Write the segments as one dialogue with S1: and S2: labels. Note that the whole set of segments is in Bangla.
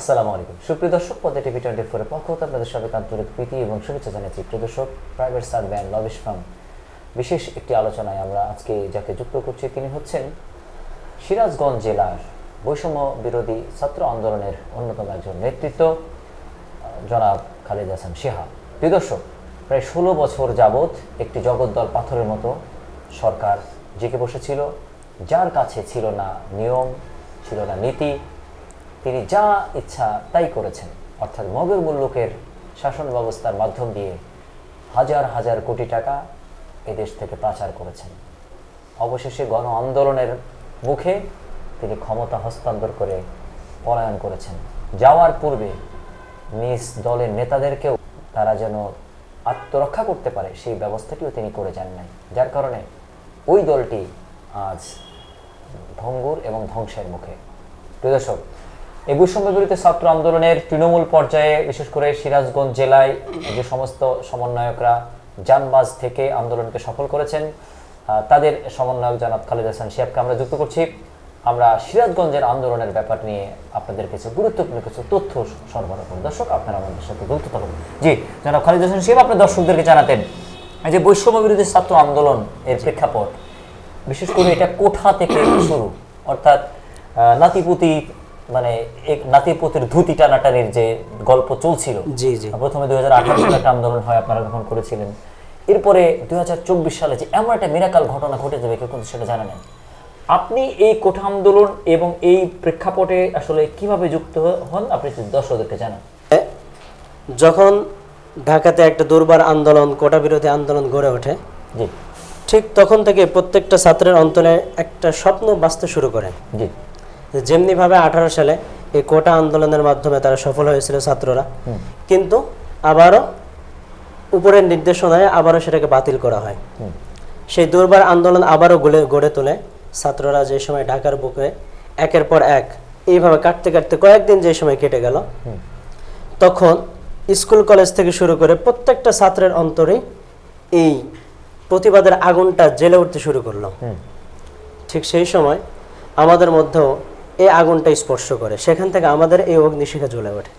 S1: আসসালামু আলাইকুম। পদে টিভি পক্ষ এবং প্রাইভেট বিশেষ একটি আলোচনায় আমরা আজকে যাকে যুক্ত করছি তিনি হচ্ছেন সিরাজগঞ্জ জেলার বৈষম্য বিরোধী ছাত্র আন্দোলনের অন্যতম একজন নেতৃত্ব জনাব খালেদ হাসান সিহা প্রিয় দর্শক, প্রায় ষোলো বছর যাবৎ একটি জগদ্দল পাথরের মতো সরকার জেগে বসেছিল, যার কাছে ছিল না নিয়ম, ছিল না নীতি তিনি যা ইচ্ছা তাই করেছেন। অর্থাৎ মগের মুল্লুকের শাসন ব্যবস্থার মাধ্যম দিয়ে হাজার হাজার কোটি টাকা এদেশ থেকে পাচার করেছেন। অবশেষে গণ আন্দোলনের মুখে তিনি ক্ষমতা হস্তান্তর করে পলায়ন করেছেন। যাওয়ার পূর্বে নিজ দলের নেতাদেরকেও তারা যেন আত্মরক্ষা করতে পারে, সেই ব্যবস্থাটিও তিনি করে যান নাই। যার কারণে ওই দলটি আজ ভঙ্গুর এবং ধ্বংসের মুখে। প্রিয় দর্শক এই বৈষম্য বিরোধী ছাত্র আন্দোলনের তৃণমূল পর্যায়ে, বিশেষ করে সিরাজগঞ্জ জেলায় যে সমস্ত সমন্বয়করা জানবাজ থেকে আন্দোলনকে সফল করেছেন তাদের সমন্বয়ক জনাব খালেদ হাসান শিয়াবকে আমরা যুক্ত করছি। আমরা সিরাজগঞ্জের আন্দোলনের ব্যাপার নিয়ে আপনাদের কাছে গুরুত্বপূর্ণ কিছু তথ্য সরবরাহ করুন দর্শক, আপনারা আমাদের সাথে যুক্ত থাকুন। জি, জনাব খালেদ হাসান শিয়াব, আপনার দর্শকদেরকে জানাতেন এই যে বৈষম্য বিরোধী ছাত্র আন্দোলন এর প্রেক্ষাপট, বিশেষ করে এটা কোঠা থেকে শুরু? অর্থাৎ নাতিপুতি মানে এক নাতিপুতির ধুতি টানাটানির যে গল্প চলছিল।
S2: জি জি।
S1: প্রথমে দুই হাজার আঠারো সালে একটা আন্দোলন হয় আপনারা গ্রহণ করেছিলেন। এরপরে দুই হাজার চব্বিশ সালে যে এমন একটা মিরাকাল ঘটনা ঘটে যাবে কেউ কিন্তু সেটা জানা নেই। আপনি এই কোঠা আন্দোলন এবং এই প্রেক্ষাপটে আসলে কীভাবে যুক্ত হন আপনি দর্শকদেরকে জানান।
S2: যখন ঢাকাতে একটা দুর্বার আন্দোলন কোটা বিরোধী আন্দোলন গড়ে ওঠে
S1: জি।
S2: ঠিক তখন থেকে প্রত্যেকটা ছাত্রের অন্তরে একটা স্বপ্ন বাঁচতে শুরু করে।
S1: জি।
S2: যেমনিভাবে আঠারো সালে এই কোটা আন্দোলনের মাধ্যমে তারা সফল হয়েছিল ছাত্ররা কিন্তু আবারও উপরের নির্দেশনায় আবারও সেটাকে বাতিল করা হয়। সেই দুর্বার আন্দোলন আবারও গড়ে গড়ে তোলে ছাত্ররা যে সময় ঢাকার বুকে একের পর এক এইভাবে কাটতে কাটতে কয়েকদিন যে সময় কেটে গেল তখন স্কুল কলেজ থেকে শুরু করে প্রত্যেকটা ছাত্রের অন্তরে এই প্রতিবাদের আগুনটা জ্বেলে উঠতে শুরু করল। ঠিক সেই সময় আমাদের মধ্যেও এই আগুনটা স্পর্শ করে। সেখান থেকে আমাদের এই অগ্নিশিখা জ্বলে ওঠে।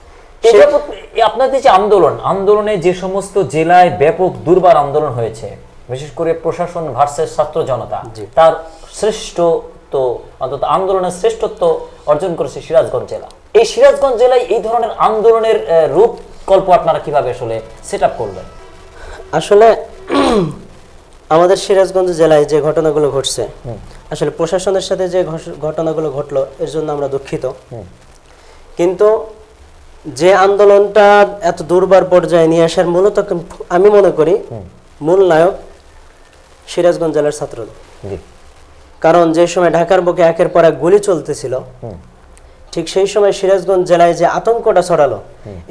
S1: আপনাদের যে আন্দোলন আন্দোলনে যে সমস্ত জেলায় ব্যাপক দুর্বার আন্দোলন হয়েছে বিশেষ করে প্রশাসন ভার্সেস ছাত্র জনতা। তার শ্রেষ্ঠত্ব অন্তত আন্দোলনের শ্রেষ্ঠত্ব অর্জন করেছে সিরাজগঞ্জ জেলা। এই সিরাজগঞ্জ জেলায় এই ধরনের আন্দোলনের রূপকল্প আপনারা কীভাবে আসলে সেট আপ করবেন
S2: আসলে আমাদের সিরাজগঞ্জ জেলায় যে ঘটনাগুলো ঘটছে আসলে প্রশাসনের সাথে যে ঘটনাগুলো ঘটলো এর জন্য আমরা দুঃখিত। কিন্তু যে আন্দোলনটা এত দুর্বার পর্যায়ে নিয়ে আসার মূলত আমি মনে করি মূল নায়ক সিরাজগঞ্জ জেলার ছাত্রদের
S1: জি।
S2: কারণ যে সময় ঢাকার বুকে একের পর এক গুলি চলতেছিল ঠিক সেই সময় সিরাজগঞ্জ জেলায় যে আতঙ্কটা ছড়ালো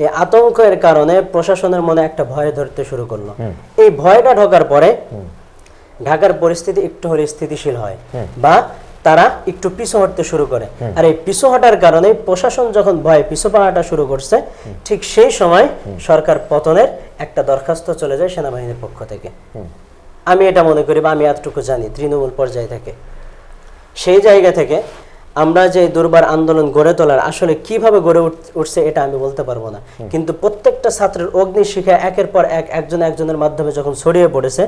S2: এই আতঙ্কের কারণে প্রশাসনের মনে একটা ভয় ধরতে শুরু করল। এই ভয়টা ঢোকার পরে ঢাকার পরিস্থিতি একটু হলে স্থিতিশীল হয় বা তারা একটু পিছু হটতে শুরু করে। আর এই পিছু হটার কারণে প্রশাসন যখন ভয় পিছু পাওয়াটা শুরু করছে ঠিক সেই সময় সরকার পতনের একটা দরখাস্ত চলে যায় সেনাবাহিনীর পক্ষ থেকে। আমি এটা মনে করি বা আমি এতটুকু জানি তৃণমূল পর্যায়ে থেকে। সেই জায়গা থেকে আমরা যে দুর্বার আন্দোলন গড়ে তোলার আসলে কীভাবে গড়ে উঠছে এটা আমি বলতে পারব না। কিন্তু প্রত্যেকটা ছাত্রের অগ্নিশিখা একের পর এক একজন একজনের মাধ্যমে যখন ছড়িয়ে পড়েছে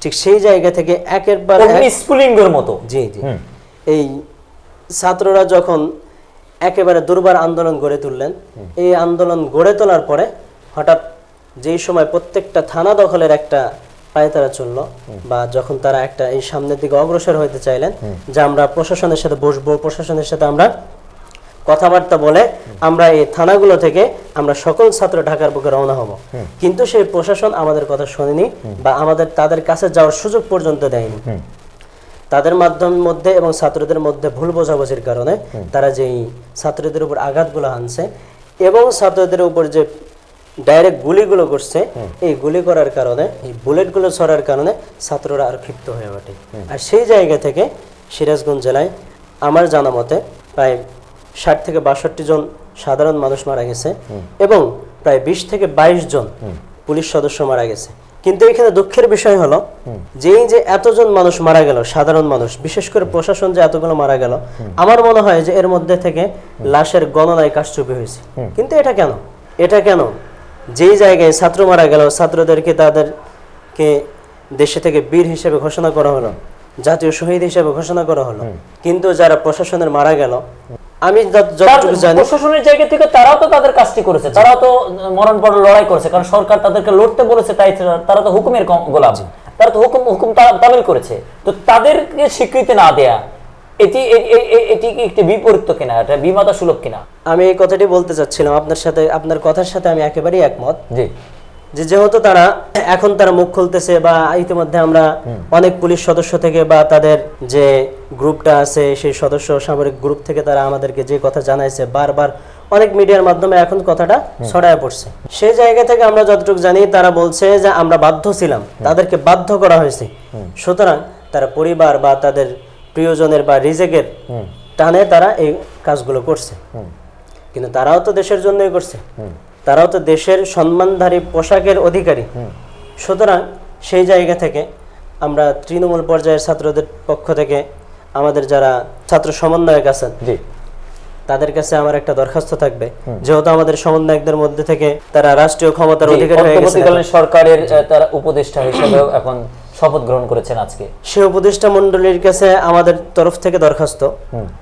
S2: ঠিক সেই জায়গা থেকে একের পর
S1: স্ফুলিঙ্গের মতো।
S2: জি জি। এই ছাত্ররা যখন একেবারে দুর্বার আন্দোলন গড়ে তুললেন এই আন্দোলন গড়ে তোলার পরে হঠাৎ যেই সময় প্রত্যেকটা থানা দখলের একটা পায়ে তারা চলল বা যখন তারা একটা এই সামনের দিকে অগ্রসর হইতে চাইলেন যে আমরা প্রশাসনের সাথে বসবো প্রশাসনের সাথে আমরা কথাবার্তা বলে আমরা এই থানাগুলো থেকে আমরা সকল ছাত্র ঢাকার বুকে রওনা হব। কিন্তু সেই প্রশাসন আমাদের কথা শোনেনি বা আমাদের তাদের কাছে যাওয়ার সুযোগ পর্যন্ত দেয়নি। তাদের মাধ্যম মধ্যে এবং ছাত্রদের মধ্যে ভুল বোঝাবুঝির কারণে তারা যেই ছাত্রদের উপর আঘাতগুলো আনছে এবং ছাত্রদের উপর যে ডাইরেক্ট গুলিগুলো করছে এই গুলি করার কারণে এই বুলেটগুলো ছড়ার কারণে ছাত্ররা আর ক্ষিপ্ত হয়ে ওঠে। আর সেই জায়গা থেকে সিরাজগঞ্জ জেলায় আমার জানা মতে প্রায় ষাট থেকে বাষট্টি জন সাধারণ মানুষ মারা গেছে এবং প্রায় বিশ থেকে বাইশ জন পুলিশ সদস্য মারা গেছে। কিন্তু এখানে দুঃখের বিষয় হলো যেই যে এতজন মানুষ মারা গেল সাধারণ মানুষ বিশেষ করে প্রশাসন যে এতগুলো মারা গেল আমার মনে হয় যে এর মধ্যে থেকে লাশের গণনায় কারচুপি হয়েছে। কিন্তু এটা কেন? এটা কেন? যেই জায়গায় ছাত্র মারা গেল ছাত্রদেরকে তাদেরকে দেশে থেকে বীর হিসেবে ঘোষণা করা হলো জাতীয় শহীদ হিসেবে ঘোষণা করা হলো। কিন্তু যারা প্রশাসনের মারা গেল আমি যতটুকু জানি
S1: প্রশাসনের জায়গা থেকে তারাও তো তাদের কাজটি করেছে তারাও তো মরণ পড়ে লড়াই করেছে কারণ সরকার তাদেরকে লড়তে বলেছে তাই তারা তো হুকুমের কম- গোলাম। তারা তো হুকুম হুকুম তামিল করেছে। তো তাদেরকে স্বীকৃতি না দেয়া এটি এটি কি একটি বিপরীত কিনা? এটা বিমাতা সুলভ কিনা?
S2: আমি এই কথাটি বলতে চাচ্ছিলাম আপনার সাথে আপনার কথার সাথে আমি একেবারেই একমত।
S1: জি।
S2: যে যেহেতু তারা এখন তারা মুখ খুলতেছে বা ইতিমধ্যে আমরা অনেক পুলিশ সদস্য থেকে বা তাদের যে গ্রুপটা আছে সেই সদস্য সামরিক গ্রুপ থেকে তারা আমাদেরকে যে কথা জানাইছে বারবার অনেক মিডিয়ার মাধ্যমে এখন কথাটা ছড়ায় পড়ছে। সেই জায়গা থেকে আমরা যতটুকু জানি তারা বলছে যে আমরা বাধ্য ছিলাম তাদেরকে বাধ্য করা হয়েছে। সুতরাং তারা পরিবার বা তাদের প্রিয়জনের বা রিজেকের টানে তারা এই কাজগুলো করছে। কিন্তু তারাও তো দেশের জন্যই করছে। তারাও তো দেশের সম্মানধারী পোশাকের অধিকারী। সুতরাং সেই জায়গা থেকে আমরা তৃণমূল পর্যায়ের ছাত্রদের পক্ষ থেকে আমাদের যারা ছাত্র সমন্বয়ক আছেন তাদের কাছে আমার একটা দরখাস্ত থাকবে। যেহেতু আমাদের সমন্বয়কদের মধ্যে থেকে তারা রাষ্ট্রীয় ক্ষমতার অধিকারী হয়ে গেছে।
S1: সরকারের তারা উপদেষ্টা হিসেবেও এখন শপথ গ্রহণ করেছেন আজকে।
S2: সে উপদেষ্টা মন্ডলীর কাছে আমাদের তরফ থেকে দরখাস্ত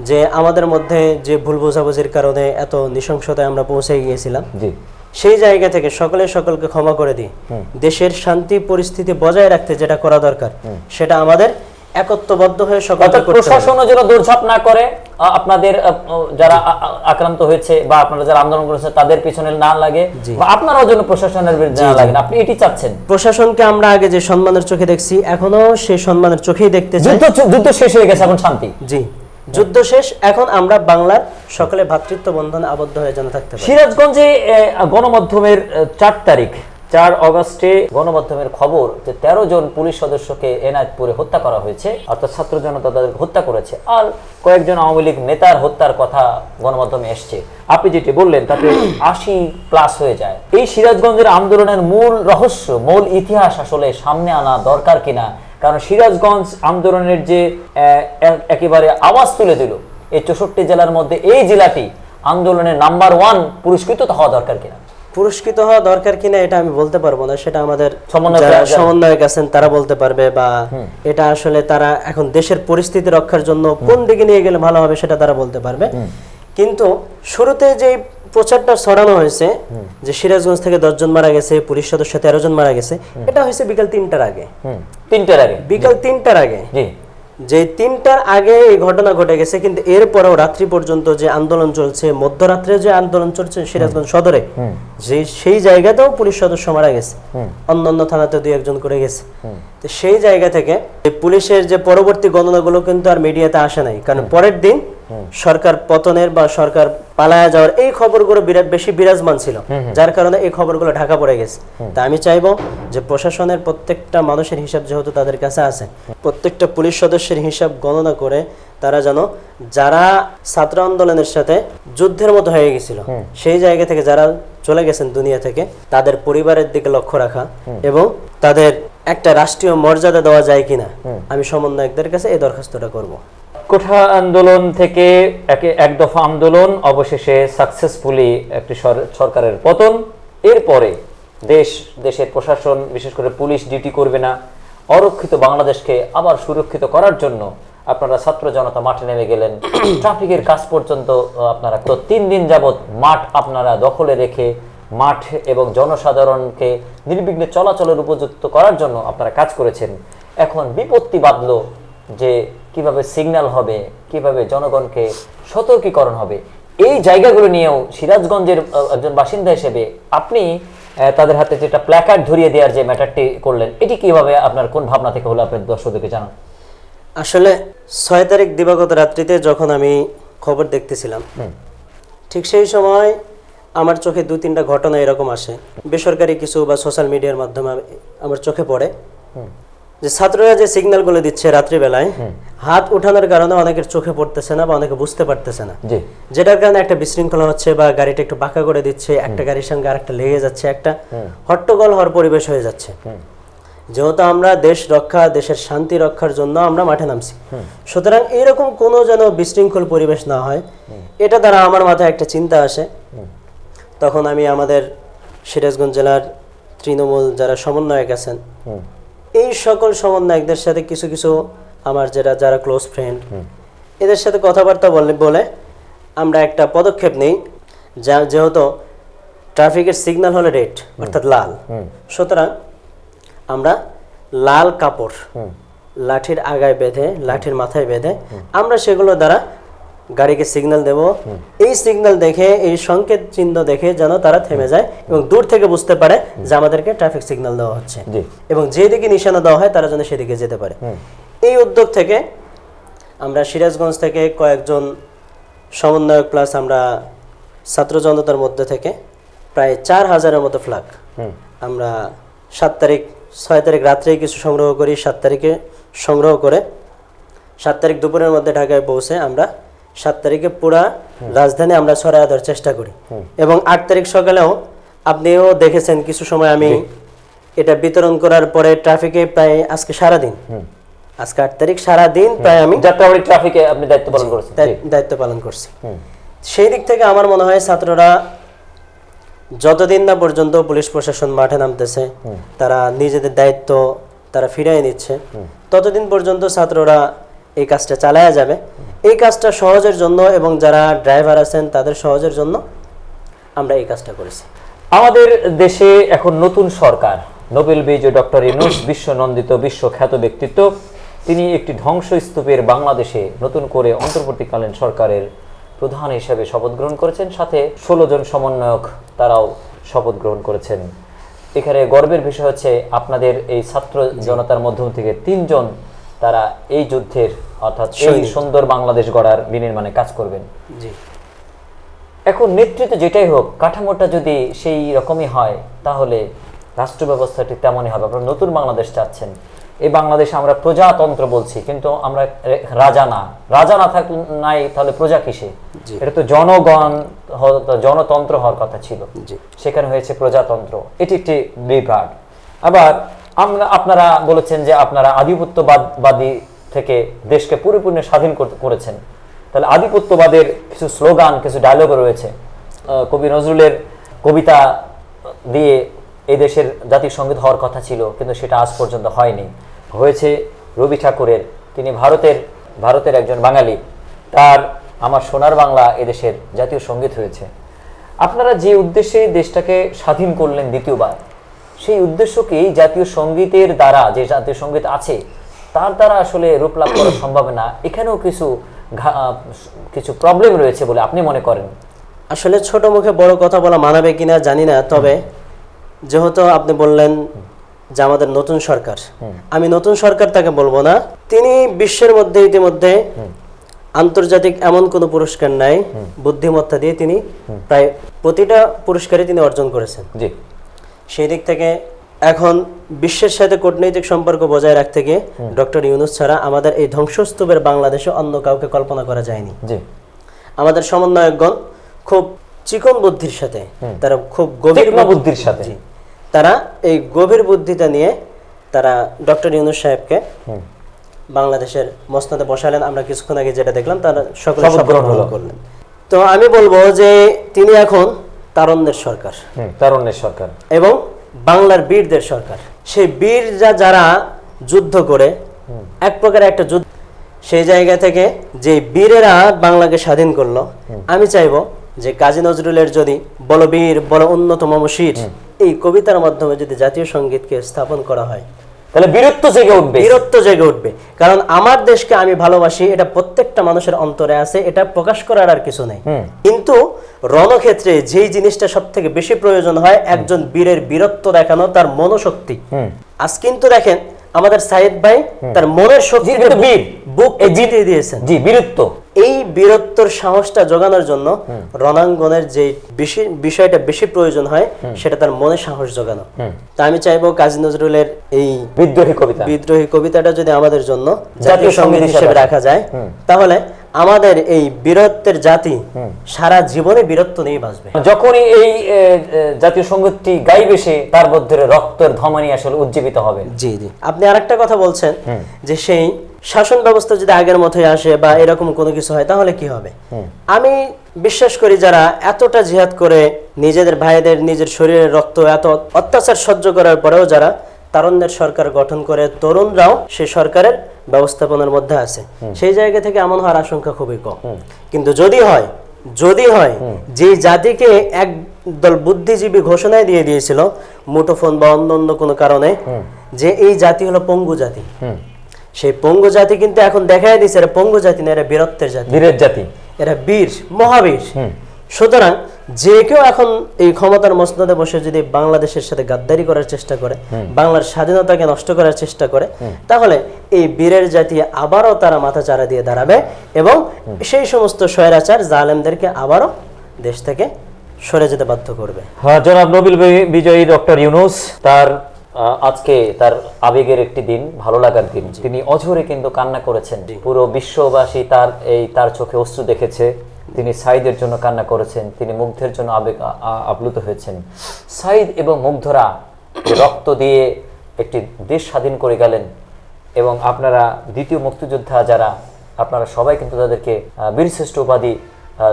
S2: যে আমাদের মধ্যে যে ভুল বোঝাবুঝির কারণে এত নৃশংসতায় আমরা পৌঁছে গিয়েছিলাম
S1: জি।
S2: সেই জায়গা থেকে সকলে সকলকে ক্ষমা করে দিই। দেশের শান্তি পরিস্থিতি বজায় রাখতে যেটা করা দরকার সেটা আমাদের একত্ববদ্ধ হয়ে
S1: অর্থাৎ প্রশাসনও যেন দৌড়ঝাঁপ না করে আপনাদের যারা আক্রান্ত হয়েছে বা আপনারা যারা আন্দোলন করেছে তাদের পিছনে না লাগে বা আপনারাও যেন প্রশাসনের বিরুদ্ধে না লাগেন। আপনি এটি চাচ্ছেন?
S2: প্রশাসনকে আমরা আগে যে সম্মানের চোখে দেখছি এখনও সেই সম্মানের চোখেই দেখতে চাই।
S1: যুদ্ধ যুদ্ধ শেষ হয়ে গেছে এখন শান্তি।
S2: জি। যুদ্ধ শেষ এখন আমরা বাংলার সকলে ভ্রাতৃত্ব বন্ধন আবদ্ধ হয়ে যেন থাকতে পারি।
S1: সিরাজগঞ্জে গণমাধ্যমের চার তারিখ। চার অগস্টে গণমাধ্যমের খবর যে তেরো জন পুলিশ সদস্যকে এনায়তপুরে হত্যা করা হয়েছে, অর্থাৎ ছাত্র জনতা তাদেরকে হত্যা করেছে। আর কয়েকজন আওয়ামী লীগ নেতার হত্যার কথা গণমাধ্যমে এসছে। আপনি যেটি বললেন, তাতে আশি প্লাস হয়ে যায়। এই সিরাজগঞ্জের আন্দোলনের মূল রহস্য, মূল ইতিহাস আসলে সামনে আনা দরকার কিনা? কারণ সিরাজগঞ্জ আন্দোলনের যে একেবারে আওয়াজ তুলে দিল, এই চৌষট্টি জেলার মধ্যে এই জেলাটি আন্দোলনের নাম্বার ওয়ান পুরস্কৃত হওয়া দরকার কিনা?
S2: পুরস্কৃত হওয়া দরকার কিনা এটা আমি বলতে পারব না সেটা আমাদের
S1: সমন্বয়ক
S2: আছেন। তারা বলতে পারবে বা এটা আসলে তারা এখন দেশের পরিস্থিতি রক্ষার জন্য কোন দিকে নিয়ে গেলে ভালো হবে সেটা তারা বলতে পারবে। কিন্তু শুরুতে যে প্রচারটা ছড়ানো হয়েছে যে সিরাজগঞ্জ থেকে দশজন মারা গেছে পুলিশ সদস্য তেরো জন মারা গেছে এটা হয়েছে বিকাল তিনটার আগে।
S1: তিনটার আগে।
S2: বিকাল তিনটার আগে। যে তিনটার আগে এই ঘটনা ঘটে গেছে কিন্তু এরপরেও রাত্রি পর্যন্ত যে আন্দোলন চলছে মধ্যরাত্রে যে আন্দোলন চলছে সিরাজগঞ্জ সদরে যে সেই জায়গাতেও পুলিশ সদস্য মারা গেছে। অন্যান্য থানাতে দুই একজন করে গেছে। তো সেই জায়গা থেকে পুলিশের যে পরবর্তী গণনাগুলো কিন্তু আর মিডিয়াতে আসে নাই। কারণ পরের দিন সরকার পতনের বা সরকার পালায়া যাওয়ার এই খবরগুলো বিরাট বেশি বিরাজমান ছিল। যার কারণে এই খবরগুলো ঢাকা পড়ে গেছে। তা আমি চাইব যে প্রশাসনের প্রত্যেকটা মানুষের হিসাব যেহেতু তাদের কাছে আছে প্রত্যেকটা পুলিশ সদস্যের হিসাব গণনা করে তারা যেন যারা ছাত্র আন্দোলনের সাথে যুদ্ধের মতো হয়ে গেছিল সেই জায়গা থেকে যারা চলে গেছেন দুনিয়া থেকে তাদের পরিবারের দিকে লক্ষ্য রাখা এবং তাদের একটা রাষ্ট্রীয় মর্যাদা দেওয়া যায় কিনা আমি সমন্বয়কদের কাছে এই দরখাস্তটা করব।
S1: কোঠা আন্দোলন থেকে একে এক দফা আন্দোলন অবশেষে সাকসেসফুলি একটি সরকারের পতন। এরপরে দেশ দেশের প্রশাসন বিশেষ করে পুলিশ ডিউটি করবে না। অরক্ষিত বাংলাদেশকে আবার সুরক্ষিত করার জন্য আপনারা ছাত্র জনতা মাঠে নেমে গেলেন। ট্রাফিকের কাজ পর্যন্ত আপনারা তো তিন দিন যাবত মাঠ আপনারা দখলে রেখে মাঠ এবং জনসাধারণকে নির্বিঘ্নে চলাচলের উপযুক্ত করার জন্য আপনারা কাজ করেছেন। এখন বিপত্তি বাঁধলো যে কীভাবে সিগন্যাল হবে কীভাবে জনগণকে সতর্কীকরণ হবে এই জায়গাগুলো নিয়েও সিরাজগঞ্জের একজন বাসিন্দা হিসেবে আপনি তাদের হাতে যেটা প্ল্যাকার্ড ধরিয়ে দেওয়ার যে ম্যাটারটি করলেন এটি কীভাবে আপনার কোন ভাবনা থেকে হলো আপনার দর্শকদেরকে জানান?
S2: আসলে ছয় তারিখ দিবাগত রাত্রিতে যখন আমি খবর দেখতেছিলাম ঠিক সেই সময় আমার চোখে দু তিনটা ঘটনা এরকম আসে। বেসরকারি কিছু বা সোশ্যাল মিডিয়ার মাধ্যমে আমার চোখে পড়ে। যে ছাত্ররা যে সিগন্যালগুলো দিচ্ছে রাত্রিবেলায় হাত উঠানোর কারণে অনেকের চোখে পড়তেছে না বা অনেকে বুঝতে পারতেছে না। যেটার কারণে একটা বিশৃঙ্খলা হচ্ছে বা গাড়িটা একটু বাঁকা করে দিচ্ছে একটা গাড়ির সঙ্গে আরেকটা লেগে যাচ্ছে একটা হট্টগোল হওয়ার পরিবেশ হয়ে যাচ্ছে। যেহেতু আমরা দেশ রক্ষা দেশের শান্তি রক্ষার জন্য আমরা মাঠে নামছি। সুতরাং এরকম কোনো যেন বিশৃঙ্খল পরিবেশ না হয় এটা দ্বারা আমার মাথায় একটা চিন্তা আসে। তখন আমি আমাদের সিরাজগঞ্জ জেলার তৃণমূল যারা সমন্বয়ক আছেন এই সকল সমন্বয়কদের সাথে কিছু কিছু আমার যারা যারা ক্লোজ ফ্রেন্ড এদের সাথে কথাবার্তা বলে বলে আমরা একটা পদক্ষেপ নিই। যা যেহেতু ট্রাফিকের সিগন্যাল হলো রেড অর্থাৎ লাল। সুতরাং আমরা লাল কাপড় লাঠির আগায় বেঁধে লাঠির মাথায় বেঁধে আমরা সেগুলো দ্বারা গাড়িকে সিগন্যাল দেব। এই সিগন্যাল দেখে এই সংকেত চিহ্ন দেখে যেন তারা থেমে যায় এবং দূর থেকে বুঝতে পারে যে আমাদেরকে ট্রাফিক সিগন্যাল দেওয়া হচ্ছে। এবং যেদিকে নিশানা দেওয়া হয় তারা যেন সেদিকে যেতে পারে। এই উদ্যোগ থেকে আমরা সিরাজগঞ্জ থেকে কয়েকজন সমন্বয়ক প্লাস আমরা ছাত্র জনতার মধ্যে থেকে প্রায় চার হাজারের মতো ফ্ল্যাগ আমরা সাত তারিখ ছয় তারিখ রাত্রেই কিছু সংগ্রহ করি সাত তারিখে সংগ্রহ করে সাত তারিখ দুপুরের মধ্যে ঢাকায় পৌঁছে আমরা সাত তারিখে পুরা রাজধানী আমরা ছড়ায় দেওয়ার চেষ্টা করি। এবং আট তারিখ সকালেও আপনিও দেখেছেন কিছু সময় আমি এটা বিতরণ করার পরে ট্রাফিকে প্রায় আজকে সারাদিন। আজকে আট তারিখ সারাদিন প্রায় আমি
S1: যাত্রাবাড়ি ট্রাফিকে আপনি দায়িত্ব পালন
S2: করছি দায়িত্ব পালন করছি। সেই দিক থেকে আমার মনে হয় ছাত্ররা যতদিন না পর্যন্ত পুলিশ প্রশাসন মাঠে নামতেছে তারা নিজেদের দায়িত্ব তারা ফিরিয়ে নিচ্ছে ততদিন পর্যন্ত ছাত্ররা এই কাজটা চালায়া যাবে। এই কাজটা সহজের জন্য এবং যারা ড্রাইভার আছেন তাদের সহজের জন্য আমরা এই কাজটা করেছি।
S1: আমাদের দেশে এখন নতুন সরকার নোবেল বিজয় ডক্টর ইউনুস বিশ্ব নন্দিত বিশ্ব ব্যক্তিত্ব। তিনি একটি ধ্বংসস্তূপের বাংলাদেশে নতুন করে অন্তর্বর্তীকালীন সরকারের প্রধান হিসেবে শপথ গ্রহণ করেছেন। সাথে ষোলো জন সমন্বয়ক তারাও শপথ গ্রহণ করেছেন। এখানে গর্বের বিষয় হচ্ছে আপনাদের এই ছাত্র জনতার মধ্যম থেকে তিনজন তারা এই যুদ্ধের অর্থাৎ এই সুন্দর বাংলাদেশ গড়ার বিনির্মাণে কাজ করবেন।
S2: জি।
S1: এখন নেতৃত্ব যেটাই হোক কাঠামোটা যদি সেই রকমই হয় তাহলে রাষ্ট্র ব্যবস্থাটি তেমনই হবে। আপনারা নতুন বাংলাদেশ চাচ্ছেন। এই বাংলাদেশে আমরা প্রজাতন্ত্র বলছি কিন্তু আমরা রাজা না। রাজা না থাক নাই তাহলে প্রজা কিসে? এটা তো জনগণ জনতন্ত্র হওয়ার কথা ছিল। সেখানে হয়েছে প্রজাতন্ত্র। এটি একটি বিভ্রাট। আবার আমরা আপনারা বলেছেন যে আপনারা আধিপত্যবাদবাদী থেকে দেশকে পরিপূর্ণ স্বাধীন করেছেন। তাহলে আধিপত্যবাদের কিছু স্লোগান, কিছু ডায়লগও রয়েছে। কবি নজরুলের কবিতা দিয়ে এই দেশের জাতীয় সংগীত হওয়ার কথা ছিল, কিন্তু সেটা আজ পর্যন্ত হয়নি। হয়েছে রবি ঠাকুরের, তিনি ভারতের ভারতের একজন বাঙালি। তার আমার সোনার বাংলা এদেশের জাতীয় সংগীত হয়েছে। আপনারা যে উদ্দেশ্যে দেশটাকে স্বাধীন করলেন দ্বিতীয়বার সেই উদ্দেশ্যকে এই জাতীয় সঙ্গীতের দ্বারা যে জাতীয় সংগীত আছে তার দ্বারা আসলে রূপ লাভ করা সম্ভব না? এখানেও কিছু কিছু প্রবলেম রয়েছে বলে আপনি মনে করেন?
S2: আসলে ছোট মুখে বড় কথা বলা মানাবে কিনা জানি না তবে যেহেতু আপনি বললেন যে আমাদের নতুন সরকার আমি নতুন সরকার তাকে বলব না। তিনি বিশ্বের মধ্যে ইতিমধ্যে আন্তর্জাতিক এমন কোনো পুরস্কার নাই বুদ্ধিমত্তা দিয়ে তিনি প্রায় প্রতিটা পুরস্কারই তিনি অর্জন করেছেন।
S1: জি।
S2: সেই দিক থেকে এখন বিশ্বের সাথে কূটনৈতিক সম্পর্ক বজায় রাখতে গিয়ে ডক্টর ইউনুস ছাড়া আমাদের এই ধ্বংসস্তূপের বাংলাদেশে অন্য কাউকে কল্পনা করা যায়নি। আমাদের সমন্বয়কগণ খুব চিকন বুদ্ধির সাথে তারা খুব গভীর
S1: বুদ্ধির সাথে।
S2: তারা এই গভীর বুদ্ধিটা নিয়ে তারা ডক্টর ইউনুস সাহেবকে বাংলাদেশের মসনাদে বসালেন। আমরা কিছুক্ষণ আগে যেটা দেখলাম তারা সকলে
S1: শপথ গ্রহণ
S2: করলেন। তো আমি বলব যে তিনি এখন তারণ্যের সরকার।
S1: তারুণ্যের সরকার।
S2: এবং বাংলার বীরদের সরকার। সেই বীররা যারা যুদ্ধ করে এক প্রকার একটা যুদ্ধ সেই জায়গা থেকে যে বীরেরা বাংলাকে স্বাধীন করল আমি চাইব যে কাজী নজরুলের যদি বলবীর বল উন্নত মমশির এই কবিতার মাধ্যমে যদি জাতীয় সঙ্গীতকে স্থাপন করা হয়
S1: তাহলে বীরত্ব জেগে উঠবে।
S2: বীরত্ব জেগে উঠবে। কারণ আমার দেশকে আমি ভালোবাসি এটা প্রত্যেকটা মানুষের অন্তরে আছে এটা প্রকাশ করার আর কিছু নেই। কিন্তু রণক্ষেত্রে যেই জিনিসটা সব থেকে বেশি প্রয়োজন হয় একজন বীরের বীরত্ব দেখানো তার মনোশক্তি। আজ কিন্তু দেখেন আমাদের সাইদ ভাই তার মনের শক্তি
S1: বীর।
S2: বুক জিতে দিয়েছেন।
S1: জি বীরত্ব।
S2: এই বীরত্বর সাহসটা জোগানোর জন্য রণাঙ্গনের যে বেশি বিষয়টা বেশি প্রয়োজন হয় সেটা তার মনে সাহস জোগানো। তা আমি চাইব কাজী নজরুলের এই
S1: বিদ্রোহী কবিতা।
S2: বিদ্রোহী কবিতাটা যদি আমাদের জন্য
S1: জাতীয় সংগীত
S2: সংগীত
S1: হিসেবে
S2: রাখা যায় তাহলে আমাদের এই বীরত্বের জাতি সারা জীবনে বীরত্ব নিয়ে বাঁচবে।
S1: যখনই এই জাতীয় সঙ্গীতটি গাইবে সে তার মধ্যে রক্তের ধমনী আসলে উজ্জীবিত হবে।
S2: জি জি। আপনি আরেকটা কথা বলছেন যে সেই শাসন ব্যবস্থা যদি আগের মতোই আসে বা এরকম কোনো কিছু হয় তাহলে কি হবে? আমি বিশ্বাস করি যারা এতটা জিহাদ করে নিজেদের ভাইদের নিজের শরীরের রক্ত এত অত্যাচার সহ্য করার পরেও যারা তারুণ্যের সরকার গঠন করে তরুণরাও সেই সরকারের ব্যবস্থাপনার মধ্যে আছে। সেই জায়গা থেকে এমন হওয়ার আশঙ্কা খুবই কম। কিন্তু যদি হয় যদি হয় যে জাতিকে এক দল বুদ্ধিজীবী ঘোষণায় দিয়ে দিয়েছিল মুঠোফোন বা অন্য অন্য কোনো কারণে যে এই জাতি হলো পঙ্গু জাতি। সেই পঙ্গু জাতি কিন্তু এখন দেখাই দিয়েছে এরা পঙ্গু জাতি না এরা বীরত্বের জাতি।
S1: বীরের জাতি।
S2: এরা বীর মহাবীর। সুতরাং যে কেউ এখন এই ক্ষমতার মসনদে বসে যদি বাংলাদেশের সাথে গাদ্দারি করার চেষ্টা করে বাংলার স্বাধীনতাকে নষ্ট করার চেষ্টা করে তাহলে এই বীরের জাতি আবারও তারা মাথা চারা দিয়ে দাঁড়াবে এবং সেই সমস্ত স্বৈরাচার জালেমদেরকে আবারও দেশ থেকে সরে যেতে বাধ্য করবে।
S1: হ্যাঁ, জনাব নোবেল বিজয়ী ডক্টর ইউনুস তার আজকে তার আবেগের একটি দিন ভালো লাগার দিন। তিনি অঝরে কিন্তু কান্না করেছেন। পুরো বিশ্ববাসী তার এই তার চোখে অশ্রু দেখেছে। তিনি সাইদের জন্য কান্না করেছেন তিনি মুগ্ধের জন্য আবেগ আপ্লুত হয়েছেন। সাইদ এবং মুগ্ধরা রক্ত দিয়ে একটি দেশ স্বাধীন করে গেলেন এবং আপনারা দ্বিতীয় মুক্তিযোদ্ধা যারা আপনারা সবাই কিন্তু তাদেরকে বীরশ্রেষ্ঠ উপাধি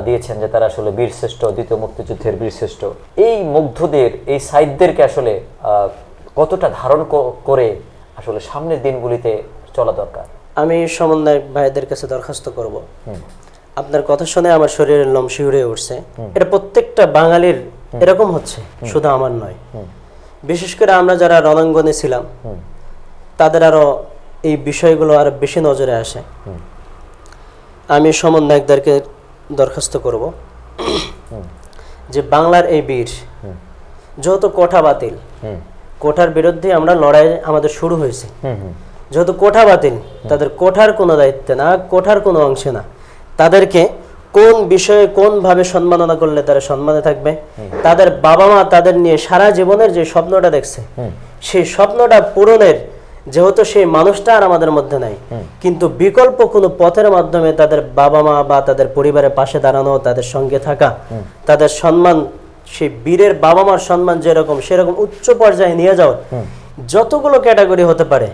S1: দিয়েছেন যে তারা আসলে বীরশ্রেষ্ঠ দ্বিতীয় মুক্তিযুদ্ধের বীরশ্রেষ্ঠ। এই মুগ্ধদের এই সাইদদেরকে আসলে আহ, কতটা ধারণ করে আসলে সামনের দিনগুলিতে চলা দরকার?
S2: আমি সমন্বয় ভাইদের কাছে দরখাস্ত করব। আপনার কথা শুনে আমার শরীরের লোম শিউরে উঠছে। এটা প্রত্যেকটা বাঙালির এরকম হচ্ছে শুধু আমার নয়। বিশেষ করে আমরা যারা রণাঙ্গনে ছিলাম তাদের আরও এই বিষয়গুলো আরও বেশি নজরে আসে। আমি সমন্বয়কদেরকে দরখাস্ত করব। যে বাংলার এই বীর যেহেতু কোঠা বাতিল কোঠার বিরুদ্ধে আমরা লড়াই আমাদের শুরু হয়েছে। যেহেতু কোঠা বাতিল তাদের কোঠার কোনো দায়িত্বে না কোঠার কোনো অংশে না। তাদেরকে কোন বিষয়ে কোন ভাবে সম্মাননা করলে তারা সম্মানে থাকবে? তাদের বাবা মা তাদের নিয়ে সারা জীবনের যে স্বপ্নটা দেখছে সেই স্বপ্নটা পূরণের যেহেতু সেই মানুষটা আর আমাদের মধ্যে নাই কিন্তু বিকল্প কোনো পথের মাধ্যমে তাদের বাবা মা বা তাদের পরিবারের পাশে দাঁড়ানো তাদের সঙ্গে থাকা তাদের সম্মান সেই বীরের বাবা মার সম্মান যেরকম সেরকম উচ্চ পর্যায়ে নিয়ে যাও যতগুলো ক্যাটাগরি হতে পারে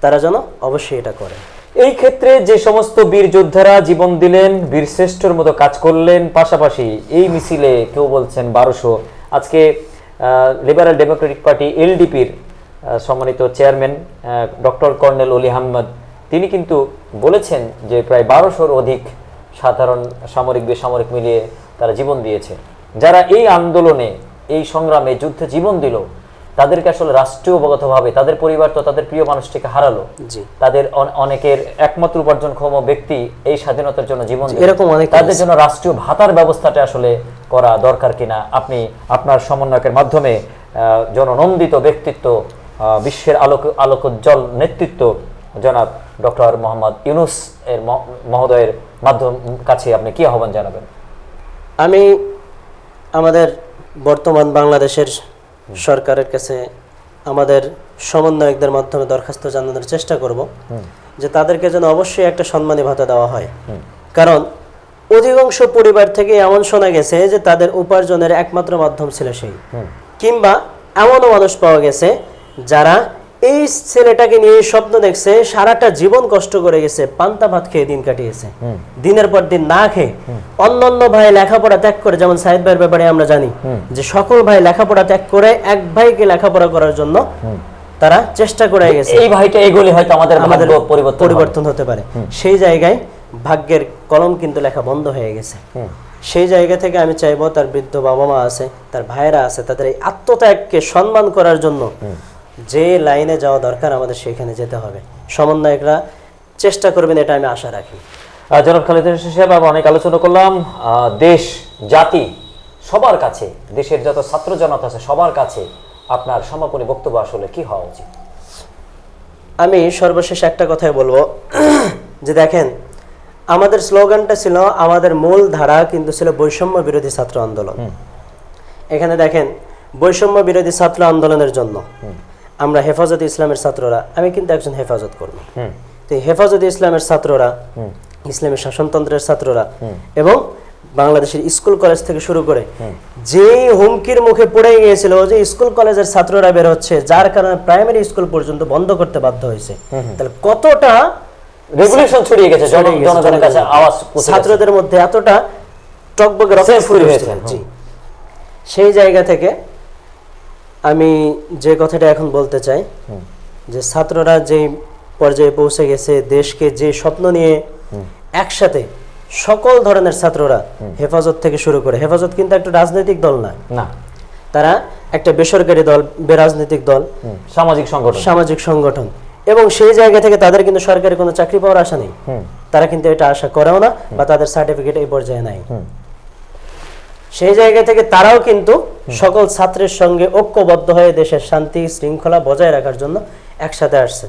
S2: তারা যেন অবশ্যই এটা করে।
S1: এই ক্ষেত্রে যে সমস্ত বীর যোদ্ধারা জীবন দিলেন, বীর শ্রেষ্ঠর মতো কাজ করলেন, পাশাপাশি এই মিছিলে কেউ বলছেন বারোশো। আজকে লিবারাল ডেমোক্রেটিক পার্টি এলডিপির সম্মানিত চেয়ারম্যান ডক্টর কর্নেল অলি আহমদ, তিনি কিন্তু বলেছেন যে প্রায় বারোশোর অধিক সাধারণ সামরিক, বেসামরিক মিলিয়ে তারা জীবন দিয়েছে। যারা এই আন্দোলনে, এই সংগ্রামে যুদ্ধে জীবন দিল তাদেরকে আসলে রাষ্ট্রীয়গতভাবে তাদের পরিবার তো তাদের প্রিয় মানুষটিকে হারালো।
S2: জি।
S1: তাদের অনেকের একমাত্র উপার্জনক্ষম ব্যক্তি এই স্বাধীনতার জন্য জীবন
S2: এরকম অনেক
S1: তাদের জন্য রাষ্ট্রীয় ভাতার ব্যবস্থাটা আসলে করা দরকার কিনা আপনি আপনার সমন্বয়কের মাধ্যমে জননন্দিত ব্যক্তিত্ব বিশ্বের আলোক আলোকোজ্জ্বল নেতৃত্ব জনাব ডক্টর মোহাম্মদ ইউনুস এর মহোদয়ের মাধ্যম কাছে আপনি কি আহ্বান জানাবেন?
S2: আমি আমাদের বর্তমান বাংলাদেশের সরকারের কাছে আমাদের সমন্বয়কদের মাধ্যমে দরখাস্ত জানানোর চেষ্টা করব যে তাদেরকে যেন অবশ্যই একটা সম্মানী ভাতা দেওয়া হয়। কারণ অধিকাংশ পরিবার থেকে এমন শোনা গেছে যে তাদের উপার্জনের একমাত্র মাধ্যম ছিল সেই। কিংবা এমনও মানুষ পাওয়া গেছে যারা এই ছেলেটাকে নিয়ে স্বপ্ন দেখছে সারাটা জীবন কষ্ট করে গেছে পান্তা ভাত খেয়ে দিন কাটিয়েছে। দিনের পর দিন না খেয়ে অন্যান্য ভাই লেখাপড়া ত্যাগ করে যেমন সাইদ ভাইয়ের ব্যাপারে আমরা জানি যে সকল ভাই লেখাপড়া ত্যাগ করে এক ভাইকে লেখাপড়া করার জন্য তারা চেষ্টা করে গেছে।
S1: এই ভাইটা এগুলি হয়তো আমাদের
S2: আমাদের
S1: পরিবর্তন
S2: পরিবর্তন হতে পারে। সেই জায়গায় ভাগ্যের কলম কিন্তু লেখা বন্ধ হয়ে গেছে। সেই জায়গা থেকে আমি চাইব তার বৃদ্ধ বাবা মা আছে তার ভাইরা আছে তাদের এই আত্মত্যাগকে সম্মান করার জন্য যে লাইনে যাওয়া দরকার আমাদের সেখানে যেতে হবে। সমন্বয়করা চেষ্টা করবেন এটা আমি আশা রাখি।
S1: জনাব খালেদ হোসেন সাহেব আমরা অনেক আলোচনা করলাম। দেশ জাতি সবার কাছে দেশের যত ছাত্র জনতা আছে সবার কাছে আপনার সমাপনী বক্তব্য আসলে কি হওয়া উচিত?
S2: আমি সর্বশেষ একটা কথাই বলব যে দেখেন আমাদের স্লোগানটা ছিল আমাদের মূল ধারা কিন্তু ছিল বৈষম্য বিরোধী ছাত্র আন্দোলন। এখানে দেখেন বৈষম্য বিরোধী ছাত্র আন্দোলনের জন্য। আমরা হেফাজত ইসলামের ছাত্ররা আমি কিন্তু একজন হেফাজত কর্মী। তো হেফাজত ইসলামের ছাত্ররা ইসলামী শাসনতন্ত্রের ছাত্ররা এবং বাংলাদেশের স্কুল কলেজ থেকে শুরু করে যেই হুমকির মুখে পড়ে গিয়েছিল যে স্কুল কলেজের ছাত্ররা বের হচ্ছে যার কারণে প্রাইমারি স্কুল পর্যন্ত বন্ধ করতে বাধ্য হয়েছে। তাহলে কতটা
S1: রেগুলেশন ছড়িয়ে গেছে জনগণের কাছে আওয়াজ
S2: ছাত্রদের মধ্যে এতটা টকবগে রক্ত সেই জায়গা থেকে আমি যে কথাটা এখন বলতে চাই যে ছাত্ররা যে পর্যায়ে পৌঁছে গেছে দেশকে যে স্বপ্ন নিয়ে একসাথে সকল ধরনের ছাত্ররা হেফাজত থেকে শুরু করে হেফাজত কিন্তু একটা রাজনৈতিক দল না।
S1: না।
S2: তারা একটা বেসরকারি দল বেরাজনৈতিক দল
S1: সামাজিক সংগঠন।
S2: সামাজিক সংগঠন। এবং সেই জায়গা থেকে তাদের কিন্তু সরকারি কোনো চাকরি পাওয়ার আশা নেই। তারা কিন্তু এটা আশা করেও না বা তাদের সার্টিফিকেট এই পর্যায়ে নাই। সেই জায়গা থেকে তারাও কিন্তু সকল ছাত্রের সঙ্গে ঐক্যবদ্ধ হয়ে দেশের শান্তি শৃঙ্খলা বজায় রাখার জন্য একসাথে আসছে।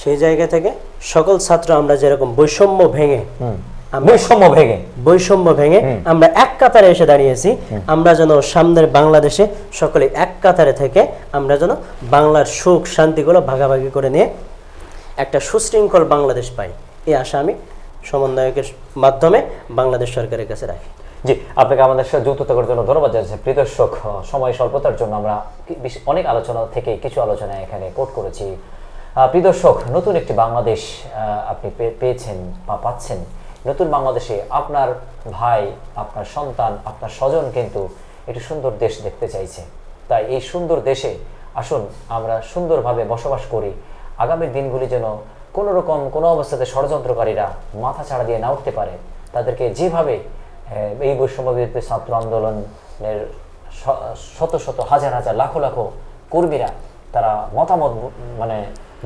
S2: সেই জায়গা থেকে সকল ছাত্র আমরা যেরকম বৈষম্য ভেঙে
S1: বৈষম্য ভেঙে।
S2: বৈষম্য ভেঙে আমরা এক কাতারে এসে দাঁড়িয়েছি। আমরা যেন সামনের বাংলাদেশে সকলে এক কাতারে থেকে আমরা যেন বাংলার সুখ শান্তিগুলো ভাগাভাগি করে নিয়ে একটা সুশৃঙ্খল বাংলাদেশ পাই। এই আশা আমি সমন্বয়কের মাধ্যমে বাংলাদেশ সরকারের কাছে রাখি।
S1: জি, আপনাকে আমাদের সাথে যুক্ত করার জন্য ধন্যবাদ জানাচ্ছি। প্রিয় দর্শক সময় স্বল্পতার জন্য আমরা অনেক আলোচনা থেকে কিছু আলোচনা এখানে কোট করেছি। প্রিয় দর্শক, নতুন একটি বাংলাদেশ আপনি পেয়েছেন বা পাচ্ছেন। নতুন বাংলাদেশে আপনার ভাই, আপনার সন্তান, আপনার স্বজন কিন্তু একটি সুন্দর দেশ দেখতে চাইছে। তাই এই সুন্দর দেশে আসুন, আমরা সুন্দরভাবে বসবাস করি। আগামী দিনগুলি যেন কোনো রকম কোনো অবস্থাতে ষড়যন্ত্রকারীরা মাথা ছাড়া দিয়ে না উঠতে পারে। তাদেরকে যেভাবে এই বৈষম্য বিরোধী ছাত্র আন্দোলনের শত শত, হাজার হাজার, লাখো লাখো কর্মীরা তারা মতামত মানে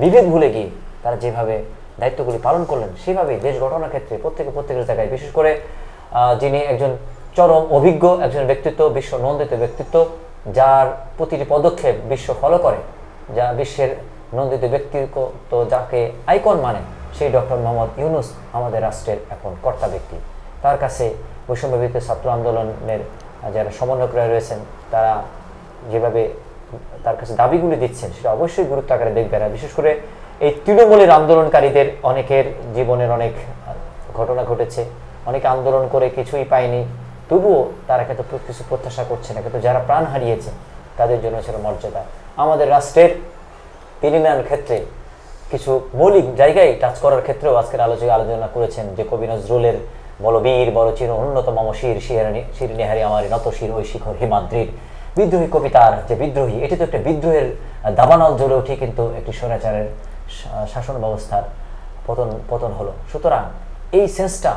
S1: বিভেদ ভুলে গিয়ে তারা যেভাবে দায়িত্বগুলি পালন করলেন, সেভাবেই দেশ গঠনের ক্ষেত্রে প্রত্যেকে প্রত্যেকের জায়গায়, বিশেষ করে যিনি একজন চরম অভিজ্ঞ, একজন ব্যক্তিত্ব, বিশ্ব নন্দিত ব্যক্তিত্ব, যার প্রতিটি পদক্ষেপ বিশ্ব ফলো করে, যা বিশ্বের নন্দিত ব্যক্তিত্ব যাকে আইকন মানে সেই ডক্টর মোহাম্মদ ইউনুস, আমাদের রাষ্ট্রের এখন কর্তা ব্যক্তি। তার কাছে বৈষম্য বিরোধী ছাত্র আন্দোলনের যারা সমন্বয়করা রয়েছেন, তারা যেভাবে তার কাছে দাবিগুলি দিচ্ছেন, সেটা অবশ্যই গুরুত্ব আকারে দেখবেন। আর বিশেষ করে এই তৃণমূলের আন্দোলনকারীদের অনেকের জীবনের অনেক ঘটনা ঘটেছে। অনেকে আন্দোলন করে কিছুই পায়নি, তবুও তারা কিন্তু কিছু প্রত্যাশা করছে না। কিন্তু যারা প্রাণ হারিয়েছে, তাদের জন্য ছিল মর্যাদা। আমাদের রাষ্ট্রের বিনিময়ের ক্ষেত্রে কিছু মৌলিক জায়গায় টাচ করার ক্ষেত্রেও আজকের আলোচনা আলোচনা করেছেন যে কবি নজরুলের বলো বীর বলো চির অন্যতম শির শিরানি শিরনিহারি আমার নত শির ওই শিখর হিমাদ্রির। বিদ্রোহী কবিতার যে বিদ্রোহী, এটি তো একটা বিদ্রোহের দাবানল জ্বলে উঠে কিন্তু একটি স্বৈরাচারের শাসন ব্যবস্থার পতন পতন হলো। সুতরাং এই সেন্সটা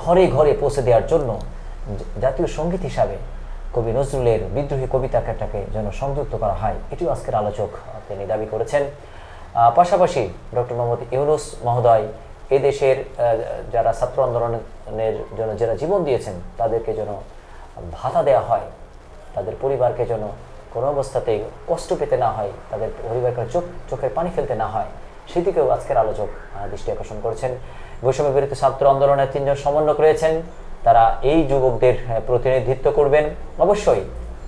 S1: ঘরে ঘরে পৌঁছে দেওয়ার জন্য জাতীয় সংগীত হিসাবে কবি নজরুলের বিদ্রোহী কবিতাটাকে যেন সংযুক্ত করা হয়, এটিও আজকের আলোচক তিনি দাবি করেছেন। পাশাপাশি ডক্টর মোহাম্মদ ইউনুস মহোদয় এই দেশের যারা ছাত্র আন্দোলনের জন্য যারা জীবন দিয়েছেন, তাদেরকে যেন ভাতা দেওয়া হয়, তাদের পরিবারকে যেন কোনো অবস্থাতেই কষ্ট পেতে না হয়, তাদের পরিবারকে চোখ, চোখের পানি ফেলতে না হয়, সেদিকেও আজকের আলোচক দৃষ্টি আকর্ষণ করেছেন। বৈষম্য বিরোধী ছাত্র আন্দোলনের তিনজন সমন্বয়ক রয়েছেন। তারা এই যুবকদের প্রতিনিধিত্ব করবেন। অবশ্যই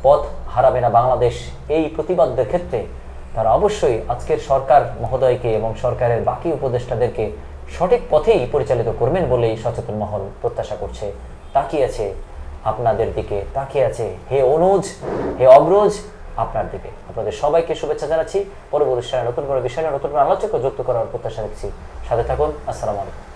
S1: পথ হারাবে না বাংলাদেশ। এই প্রতিবাদের ক্ষেত্রে তারা অবশ্যই আজকের সরকার মহোদয়কে এবং সরকারের বাকি উপদেষ্টাদেরকে সঠিক পথেই পরিচালিত করবেন বলেই সচেতন মহল প্রত্যাশা করছে। তাকিয়ে আছে আপনাদের দিকে, তাকিয়ে আছে হে অনুজ, হে অগ্রজ আপনার দিকে। আপনাদের সবাইকে শুভেচ্ছা জানাচ্ছি। পরবর্তী নতুন করে বিষয় নতুন করে আলোচক যুক্ত করার প্রত্যাশা রাখছি। সাথে থাকুন, আসসালামু আলাইকুম।